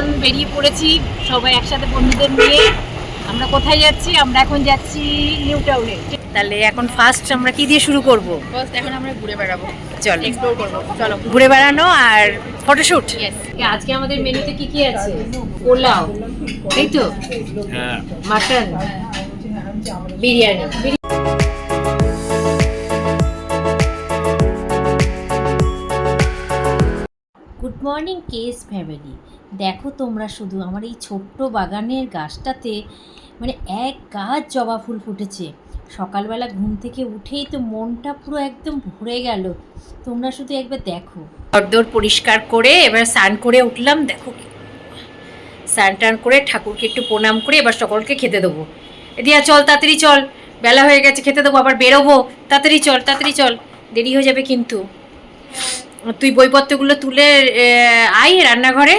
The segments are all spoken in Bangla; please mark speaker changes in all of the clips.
Speaker 1: এখন বেরিয়ে পড়েছি সবাই একসাথে বন্ধুদের নিয়ে। আমরা কোথায় যাচ্ছি? আমরা এখন যাচ্ছি নিউ টাউনে। তাহলে এখন ফার্স্ট আমরা কি দিয়ে শুরু করব?
Speaker 2: ফার্স্ট এখন আমরা ঘুরে বেড়াবো।
Speaker 1: চলো।
Speaker 2: এক্সপ্লোর করব। চলো।
Speaker 1: ঘুরে বেড়ানো আর ফটোশুট. আজকে আমাদের মেনুতে কি কি আছে? পোলাও। তাই তো?
Speaker 3: হ্যাঁ।
Speaker 1: Mutton biryani morning case family দেখো তোমরা শুধু আমার এই ছোট্ট বাগানের গাছটাতে মানে এক গাছ জবা ফুল ফুটেছে। সকালবেলা ঘুম থেকে উঠেই তো মনটা পুরো একদম ভরে গেল। তোমরা শুধু একবার দেখো। ঘরদোর পরিষ্কার করে এবার স্নান করে উঠলাম, দেখো স্নান টান করে ঠাকুরকে একটু প্রণাম করে এবার সকলকে খেতে দেবো। দিয়া চল, তাড়াতাড়ি চল। বেলা হয়ে গেছে, খেতে দেবো, আবার বেরোবো। তাড়াতাড়ি চল তাড়াতাড়ি চল। দেরি হয়ে যাবে কিন্তু। তুই বইপত্রগুলো তুলে আয় রান্নাঘরে,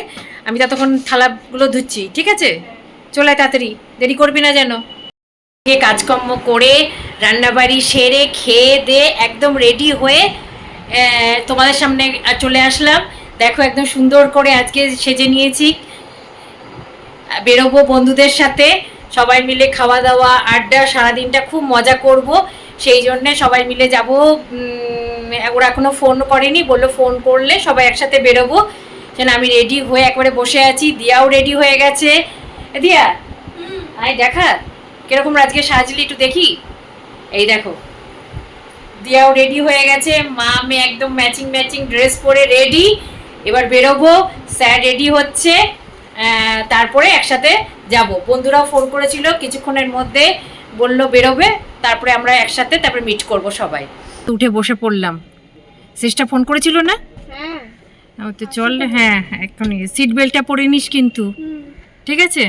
Speaker 1: আমি ততক্ষণ থালাগুলো ধুচ্ছি, ঠিক আছে? চলে তাড়াতাড়ি, দেরি করবি না যেন। গিয়ে কাজকর্ম করে, রান্নাবাড়ি সেরে, খেয়ে দিয়ে একদম রেডি হয়ে তোমাদের সামনে চলে আসলাম। দেখো একদম সুন্দর করে আজকে সেজে নিয়েছি। বেরোবো বন্ধুদের সাথে, সবাই মিলে খাওয়া দাওয়া, আড্ডা, সারাদিনটা খুব মজা করব। সেই জন্যে সবাই মিলে যাব ওরা এখনও ফোন করেনি, বলল ফোন করলে সবাই একসাথে বেরোবো। যেন আমি রেডি হয়ে একবারে বসে আছি, দিয়াও রেডি হয়ে গেছে। দিয়া, আয় দেখা, কীরকম আজকে সাজলি একটু দেখি। এই দেখো, দিয়াও রেডি হয়ে গেছে, মা মেয়ে একদম ম্যাচিং ম্যাচিং ড্রেস পরে রেডি এবার বেরোবো, স্যার রেডি হচ্ছে তারপরে একসাথে যাব। বন্ধুরাও ফোন করেছিল কিছুক্ষণের মধ্যে, বলল বেরোবে, তারপরে আমরা একসাথে তারপরে মিট করব সবাই। উঠে বসে পড়লাম। সিস্টার ফোন করেছিল না?
Speaker 2: হ্যাঁ।
Speaker 1: ও তো চল হ্যাঁ এক্ষুনি সিট বেল্টটা পরে নিস কিন্তু। ঠিক আছে?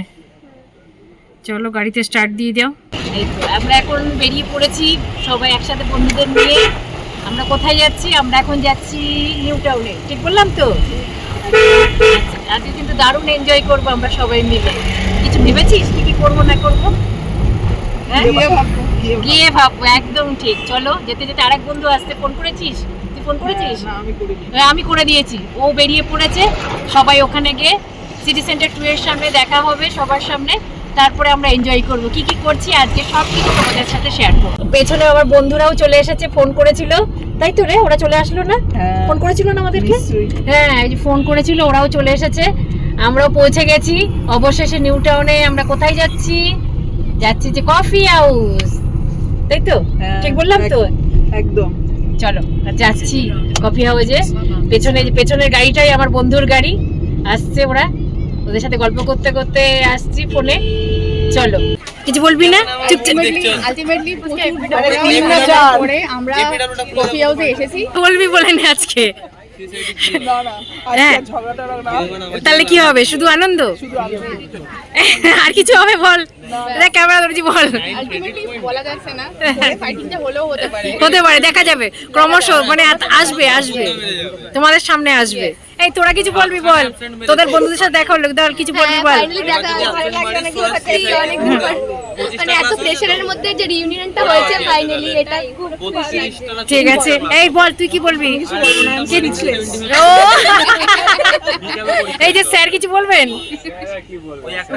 Speaker 1: চলো গাড়িতে স্টার্ট দিয়ে দাও। এই তো আমরা এখন বেরিয়ে পড়েছি সবাই একসাথে বন্ধুদের নিয়ে। আমরা কোথায় যাচ্ছি? আমরা এখন যাচ্ছি নিউ টাউনে। ঠিক বললাম তো? আচ্ছা, আজকে কিন্তু দারুণ এনজয় করব আমরা সবাই মিলে। কিছু ভেবেছিস কি কি করব না করব? গিয়ে ভাববো একদম ঠিক। চলো যেতে যেতে আরেক বন্ধু আসতে ফোন করেছিস? তুই ফোন করেছিস? হ্যাঁ, আমি করে দিয়েছি। ও বেরিয়ে পড়েছে। সবাই ওখানে গিয়ে সিটি সেন্টার টু এর সামনে দেখা হবে সবার সামনে। তারপরে আমরা এনজয় করব। কি কি করছি? আজকে সব কিছু তোমাদের সাথে শেয়ার করব। পেছনে আমার বন্ধুরাও চলে এসেছে ফোন করেছিল। তাই তো রে ওরা চলে আসলো না? ফোন করেছিল না আমাদেরকে হ্যাঁ এই যে ফোন করেছিল ওরাও চলে এসেছে। আমরাও পৌঁছে গেছি। অবশেষে নিউ টাউনে আমরা কোথায় যাচ্ছি? যাচ্ছি যে কফি হাউস তাই তো ঠিক বললাম তো?
Speaker 4: একদম।
Speaker 1: চলো আর যাচ্ছি কফি হাউসে পেছনে পেছনের গাড়িটাই আমার বন্ধুর গাড়ি। আসছে ওরা। ওদের সাথে গল্প করতে করতে আসছি ফোনে। চলো। কিছু বলবি না?
Speaker 2: আলটিমেটলি আমরা কফি হাউসে এসেছি।
Speaker 1: বলবি বলে না আজকে?
Speaker 4: না না
Speaker 1: হ্যাঁ। তাহলে কি হবে? শুধু আনন্দ। আর কিছু হবে বল। দেখ ক্যামেরা ধরেছি বল।
Speaker 2: বলা যাচ্ছে না ফাইটিংটা হলেও হতে পারে।
Speaker 1: হতে পারে দেখা যাবে। ক্রমশ মানে আসবে আসবে। তোমাদের সামনে আসবে। এই তোরা কিছু বলবি বল? তোদের বন্ধুদের সাথে দেখা হলো কিছু বলবি বল?
Speaker 2: মানে এত প্রেশারের মধ্যে যে রিউনিয়নটা হয়েছে ফাইনালি এটা খুব
Speaker 1: ঠিক আছে। এই বল তুই কি বলবি? ও! এই যে স্যার কিছু বলবেন?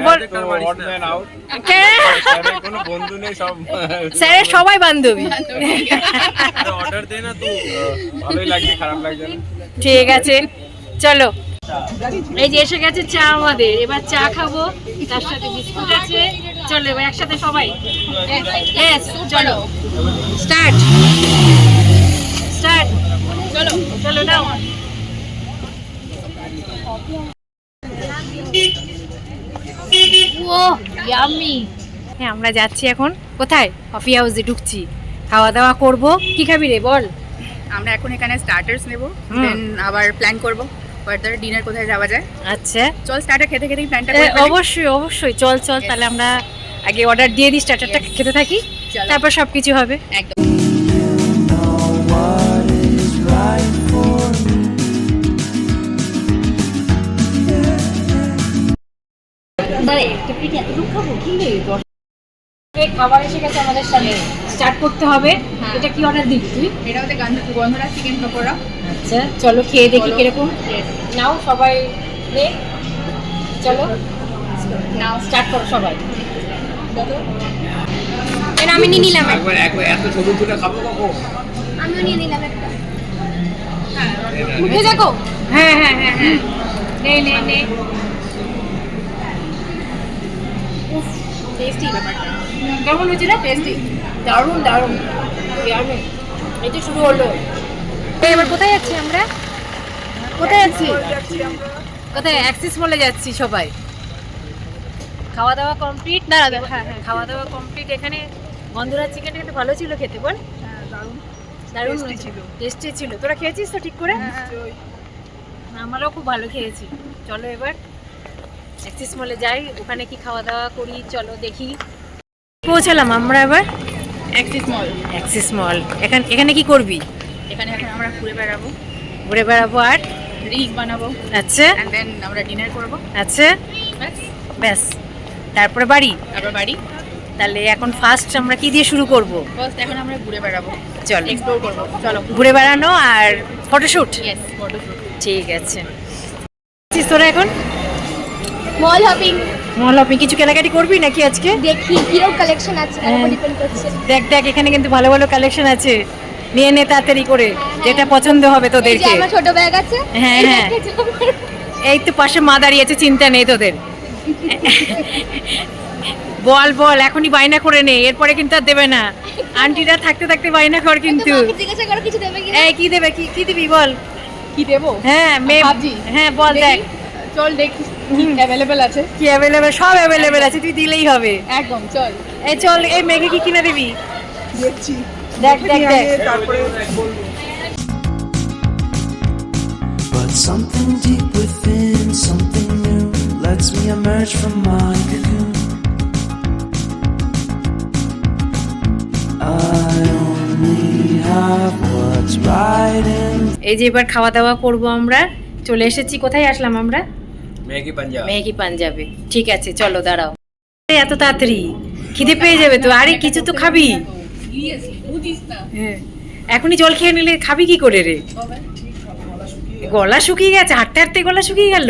Speaker 1: বল কে?
Speaker 3: কোনো বন্ধু নেই সব
Speaker 1: স্যারের সবাই বান্ধবী।
Speaker 3: না না।
Speaker 1: ঠিক আছে চলো। এই যে এসে গেছে চা আমাদের এবার চা খাব তার সাথে বিস্কুট আছে। চলো এবার একসাথে সবাই। Yes, চলো। স্টার্ট স্টার্ট চলো চলো নাও। ইয়ামি হ্যাঁ আমরা যাচ্ছি এখন। কোথায়? কফি হাউসে ঢুকছি। খাওয়া দাওয়া করব। কি খাবি রে বল।
Speaker 2: আমরা এখন এখানে স্টার্টার্স নেব। দেন আবার প্ল্যান করব। ফার্দার ডিনার কোথায় যাওয়া যায়।
Speaker 1: আচ্ছা।
Speaker 2: চল স্টার্টার খেতে খেতে প্ল্যানটা
Speaker 1: অবশ্যই অবশ্যই। চল চল তাহলে আমরা আগে অর্ডার দিয়ে দিই স্টার্টারটা খেতে থাকি। তারপর সব কিছু হবে।
Speaker 2: একদম।
Speaker 1: খাবার এসে গেছে আমাদের সামনে স্টার্ট করতে হবে।
Speaker 2: হ্যাঁ।
Speaker 1: এটা কি অর্ডার দিবি তুই?
Speaker 2: এটা হচ্ছে গন্ধ গন্ধরা চিকেন পকোড়া।
Speaker 1: আচ্ছা চলো খেয়ে দেখি কীরকম। নাও সবাই নে। চলো। নাও। স্টার্ট করো সবাই।
Speaker 2: এর আমি নিয়ে নিলাম।
Speaker 3: একবার একবার এত ছোট ছোট খাব কখন?
Speaker 2: আমিও নিয়ে নিলাম একটা।
Speaker 1: উঠে দেখো। হ্যাঁ হ্যাঁ হ্যাঁ হ্যাঁ। নে নে নে।
Speaker 2: টেস্টি ব্যাপারটা।
Speaker 1: কেমন হয়েছে না টেস্টি দারুণ দারুণ। দারুণ এই তো শুরু হলো। এবার কোথায় যাচ্ছি আমরা? কোথায় যাচ্ছি? কোথায়? অ্যাক্সিস মলে যাচ্ছি সবাই। খাওয়া দাওয়া কমপ্লিট
Speaker 2: দাঁড়া।
Speaker 1: হ্যাঁ হ্যাঁ। খাওয়া দাওয়া কমপ্লিট এখানে গন্ধরাজ চিকেনটা কিন্তু ভালো ছিল খেতে বল। দারুণ। ছিল। টেস্টি ছিল। তোরা খেয়েছিস তো ঠিক করে? আমরাও খুব ভালো খেয়েছি। চলো এবার। অ্যাক্সিস মলে যাই ওখানে কি খাওয়া দাওয়া করি চলো দেখি। পৌঁছালাম আমরা এবার?
Speaker 4: Axis mall.
Speaker 1: Axis mall. এখানে এখানে কি করবি?
Speaker 4: এখানে এখন আমরা ঘুরে বেড়াবো।
Speaker 1: ঘুরে বেড়াবো আর?
Speaker 4: রিলস বানাবো।
Speaker 1: আচ্ছা।
Speaker 4: অ্যান্ড দেন আমরা ডিনার করব।
Speaker 1: আচ্ছা।
Speaker 4: ব্যাস।
Speaker 1: ব্যাস। তারপরে বাড়ি?
Speaker 4: তারপর বাড়ি।
Speaker 1: তাহলে এখন ফার্স্ট আমরা কি দিয়ে শুরু করব?
Speaker 4: ফার্স্ট এখন আমরা ঘুরে বেড়াবো।
Speaker 1: চল।
Speaker 4: এক্সপ্লোর করব। চলো।
Speaker 1: ঘুরে বেড়ানো আর ফটোশুট
Speaker 4: ইয়েস ফটোশুট
Speaker 1: ঠিক আছে। তোরা এখন?
Speaker 2: মল হপিং
Speaker 1: মহল আপনি কিছু কেনাকাটি করবি নাকি আজকে?
Speaker 2: দেখি কীরকম কালেকশন আছে তার উপর
Speaker 1: হ্যাঁ।
Speaker 2: ডিপেন্ড করছে।
Speaker 1: দেখ দেখ এখানে কিন্তু ভালো ভালো কালেকশন আছে। নিয়ে নে তাড়াতাড়ি করে। যেটা পছন্দ হবে তোদেরকে।
Speaker 2: আমার ছোট ব্যাগ আছে
Speaker 1: হ্যাঁ, হ্যাঁ। এই তো পাশে মা দাঁড়িয়ে আছে চিন্তা নেই তোদের। বল বল এখনই বায়না করে নে এরপরে কিন্তু আর দেবে না। আন্টিরা থাকতে থাকতে বায়না কর কিন্তু
Speaker 2: তো মাকে জিজ্ঞাসা করো কিছু দেবে কিনা?
Speaker 1: এই কি দেবে কি কি দিবি বল?
Speaker 4: কি দেবো?
Speaker 1: হ্যাঁ মেয়ে হ্যাঁ বল দেখ।
Speaker 4: চল দেখি অ্যাভেলেবেল আছে।
Speaker 1: কি অ্যাভেলেবেল সব অ্যাভেলেবেল আছে তুই দিলেই হবে।
Speaker 4: একদম চল।
Speaker 1: এই চল এই মেঘে কি কিনে দিবি?
Speaker 4: দেখছি।
Speaker 1: দেখ দেখ দেখ।
Speaker 4: তারপরে
Speaker 5: But something deep within, something new, lets me emerge from my cocoon. I only have what's right in
Speaker 1: এই যে এবার খাওয়া দাওয়া করব আমরা। চলে এসেছি কোথায় আসলাম আমরা?
Speaker 3: ম্যাগি পাঞ্জাব।
Speaker 1: মেঘি পাঞ্জাবে। ঠিক আছে চলো দাঁড়াও। এত তাড়াতাড়ি। খিদে পেয়ে যাবে তো। আরে কিছু তো খাবি? হ্যাঁ। এখনই জল খেয়ে নিলে খাবি কি করে রে? গলা শুকিয়ে গেছে হাঁটতে হাঁটতে গলা শুকিয়ে গেল।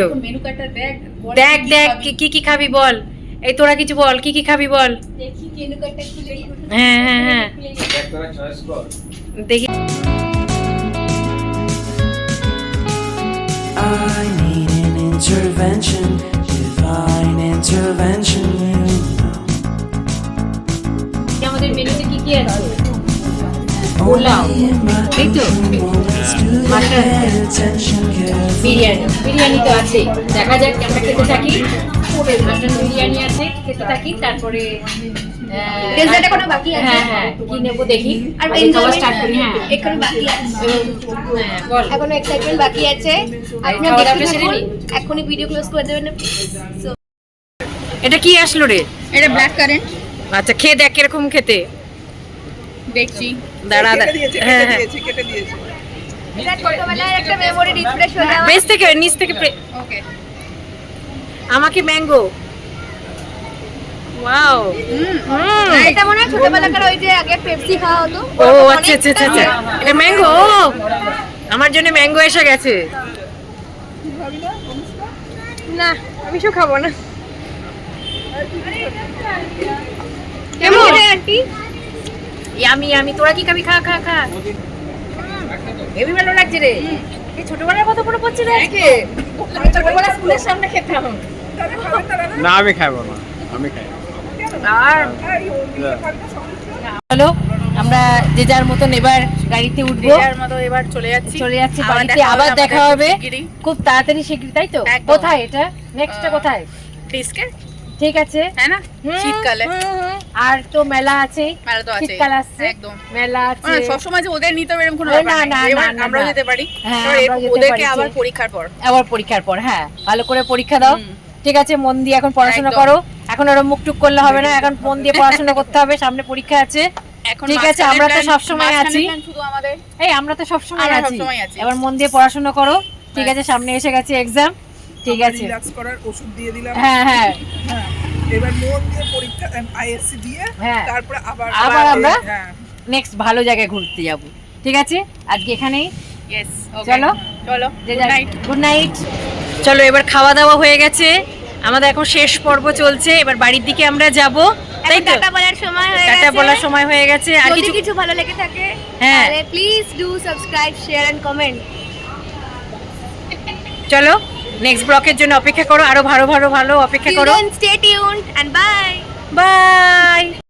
Speaker 4: দেখ
Speaker 1: দেখ
Speaker 4: কি।
Speaker 1: কি- কি কি খাবি বল। এই তোরা কিছু বল কি কি খাবি বল?
Speaker 2: দেখি কেনু কার্ডটা খুলে
Speaker 1: হ্যাঁ হ্যাঁ হ্যাঁ। দেখি।
Speaker 5: I need an intervention, divine intervention,
Speaker 1: আমাদের মেনুতে কি কি আছে
Speaker 5: Only
Speaker 1: এই তো. বিরিয়ানি বিরিয়ানি তো আছে দেখা যাক আমরা খেতে থাকি মাটন বিরিয়ানি আছে খেতে থাকি তারপরে আহ,
Speaker 2: Dessert এখনও বাকি আছে।
Speaker 1: হ্যাঁ হ্যাঁ। কি নেব দেখি।
Speaker 2: আর
Speaker 1: আগে খাওয়া স্টার্ট করি হ্যাঁ।
Speaker 2: এখনও বাকি আছে।
Speaker 1: হ্যাঁ, বল।
Speaker 2: এখনও এক্সাইটমেন্ট বাকি আছে। আপনি দেখতে
Speaker 1: সেরে
Speaker 2: থাকুন। এখনই ভিডিও ক্লোজ করে দেবেন।
Speaker 1: এটা কি আসলো রে?
Speaker 4: এটা ব্ল্যাক কারেন্ট
Speaker 1: আচ্ছা খেয়ে দেখ কীরকম খেতে।
Speaker 4: দেখছি।
Speaker 1: দাঁড়া দাঁড়া। হ্যাঁ হ্যাঁ।
Speaker 2: এটা ছোটবেলার একটা মেমোরি রিফ্রেশ হয়ে যাওয়া
Speaker 1: বেশ থেকে নিচ থেকে
Speaker 4: ওকে
Speaker 1: আমাকে ম্যাঙ্গো ওয়াও
Speaker 2: এটা মনে হয় ছোটবেলাকার ওই যে আগে পেপসি খাওয়া হতো।
Speaker 1: ও আচ্ছা আচ্ছা আচ্ছা আচ্ছা। এটা ম্যাঙ্গো আমার জন্য ম্যাঙ্গো এসে গেছে।
Speaker 2: না আমি সব খাব না।
Speaker 1: কেমন?
Speaker 2: আন্টি?
Speaker 1: আমি তোরা কি খাবি? খা খা খা। হেভি ভালো লাগছে রে। এই ছোটবেলার কথা মনে পড়ছে রে আজকে। আমি ছোটবেলা স্কুলের সামনে খেতাম।
Speaker 3: না আমি খাব না। আমি খাই।
Speaker 1: আর হ্যালো আমরা যে যার মতন এবার গাড়িতে উঠবো।
Speaker 4: এবার চলে যাচ্ছি।
Speaker 1: চলে যাচ্ছি বাড়িতে আবার দেখা হবে। খুব তাড়াতাড়ি শিগগিরি তাই তো? কোথায় এটা? নেক্সটটা কোথায়?
Speaker 4: ডিস্কে
Speaker 1: ঠিক আছে।
Speaker 4: হ্যাঁ না? শীতকালে।
Speaker 1: আর তো মেলা আছে।
Speaker 4: মেলা তো আছে
Speaker 1: শীতকাল আসছে।
Speaker 4: একদম।
Speaker 1: মেলা আছে।
Speaker 4: মানে সবসময় যে ওদের নিতে হবে এরকম কোনো
Speaker 1: না, না, না,
Speaker 4: যেতে পারি।
Speaker 1: হ্যাঁ,
Speaker 4: ওদেরকে আবার পরীক্ষার পর।
Speaker 1: আবার পরীক্ষার পর হ্যাঁ। ভালো করে পরীক্ষা দাও। ঠিক আছে মন দিয়ে এখন পড়াশোনা করো। এখন ওরা মুখ টুক করলে হবে না এখন মন দিয়ে পড়াশোনা করতে হবে সামনে পরীক্ষা আছে। ঠিক আছে, আমরা তো সবসময় আছি।
Speaker 4: plan শুধু আমাদের।
Speaker 1: এই আমরা তো সবসময় আছি। এবার মন দিয়ে পড়াশোনা করো। ঠিক আছে সামনে এসে গেছে এক্সাম ঠিক আছে।
Speaker 6: রিল্যাক্স করার ওষুধ দিয়ে দিলাম।
Speaker 1: হ্যাঁ হ্যাঁ।
Speaker 6: হ্যাঁ এবার মন দিয়ে পরীক্ষা আইএসসি দিয়ে
Speaker 1: হ্যাঁ।
Speaker 6: তারপরে আবার
Speaker 1: আবার আমরা?
Speaker 6: হ্যাঁ।
Speaker 1: নেক্সট ভালো জায়গায় ঘুরতে যাব। ঠিক আছে? আজকে এখানেই।
Speaker 4: ইয়েস
Speaker 1: চলো।
Speaker 4: চলো গুড নাইট
Speaker 1: গুড নাইট চলো এবার খাওয়া দাওয়া হয়ে গেছে। আমাদের এখন শেষ পর্ব চলছে এবার বাড়ির দিকে আমরা যাব। তাই তো?
Speaker 2: টাটা বলার সময় হয়ে
Speaker 1: টাটা
Speaker 2: গেছে।
Speaker 1: বলার সময় হয়ে গেছে আর কিছু
Speaker 2: কিছু ভালো লেগে থাকে
Speaker 1: হ্যাঁ।
Speaker 2: তাহলে please do subscribe share and comment
Speaker 1: চলো নেক্সট ব্লকের জন্য অপেক্ষা করো আরও ভালো ভালো ভালো অপেক্ষা করো।
Speaker 2: Stay stay and bye
Speaker 1: bye